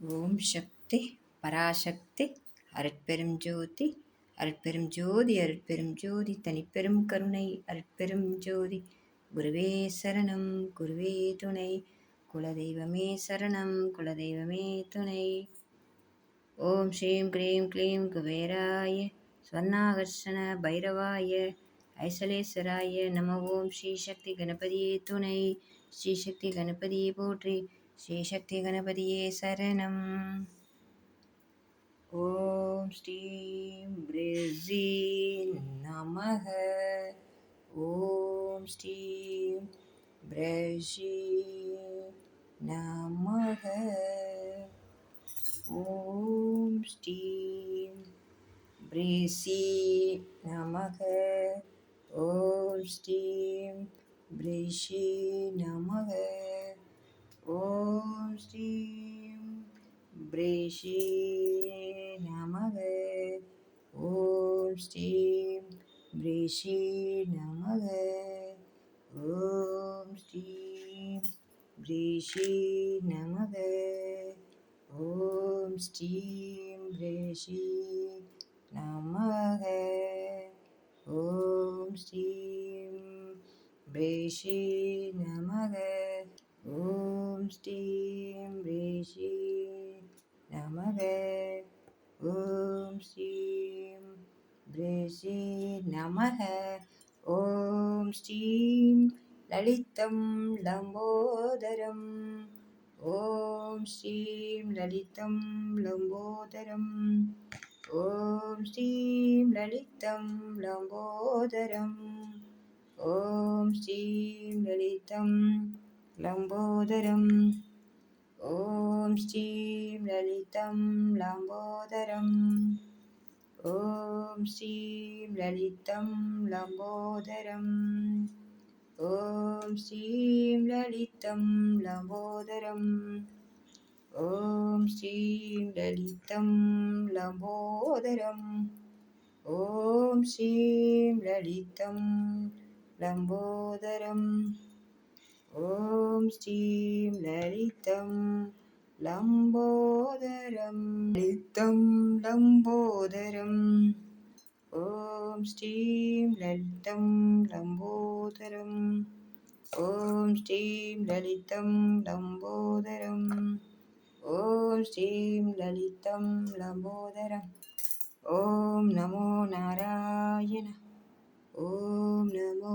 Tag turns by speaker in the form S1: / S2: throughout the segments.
S1: ஓம் சக்தி பராசக்தி அருட்பெரும் ஜோதி அருட்பெரும் ஜோதி அருட்பெரும் ஜோதி தனிப்பெரும் கருணை அருட்பெரும் ஜோதி. குருவே சரணம் குருவே துணை குலதெய்வமே சரணம் குலதெய்வமே துணை. ஓம் ஸ்ரீம் க்ரீம் க்ளீம் குபேராய ஸ்வர்ணாகர்ஷண பைரவாய ஐசலேஸ்வராய நம. ஓம் ஸ்ரீ சக்தி கணபதியே துணை ஸ்ரீ சக்தி கணபதியே போற்றி. ஸ்ரீசக்தி கணபதியே சரணம். ஓம் ஸ்ரீம் பிரிசி நமக. ஓம் ஸ்ரீம் பிரஷி நமக. ஓம் ஸ்ரீம் பிரிசி நமக. ஓம் ஸ்ரீம் பிரிஷி நமக. ॐ श्रीं ब्रेषे नमः ॐ श्रीं ब्रेषे नमः ॐ श्रीं ब्रेषे नमः ॐ श्रीं ब्रेषे नमः ॐ श्रीं ब्रेषे नमः ॐ श्रीं वृष्टिं नमः। ॐ श्रीं वृषिं नमः। ॐ श्रीं ललितं लम्बोदरम्। ॐ श्रीं ललितं लम्बोदरम्। ॐ श्रीं ललितं लम्बोदरम्। ॐ श्रीं ललितं ലംബോദരം ഓം ശ്രീം ലളിതം ലംബോദരം ഓം ശ്രീം ലളിതം ലംബോദരം ഓം ശ്രീം ലളിതം ലംബോദരം ഓം ശ്രീം ലളിതം ലംബോദരം ഓം ശ്രീം ലളിതം ലംബോദരം ഓം श्रीं ललितं लम्बोदरं ललितं लम्बोदरम् ॐ श्रीं ललितं लम्बोदरम् ॐ श्रीं ललितं लम्बोदरम् ॐ श्रीं ललितं लम्बोदरम् ॐ नमो नारायण ॐ नमो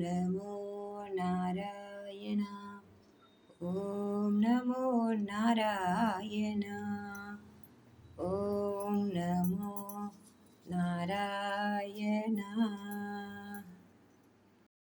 S1: नमो नारायण ॐ नमो नारायण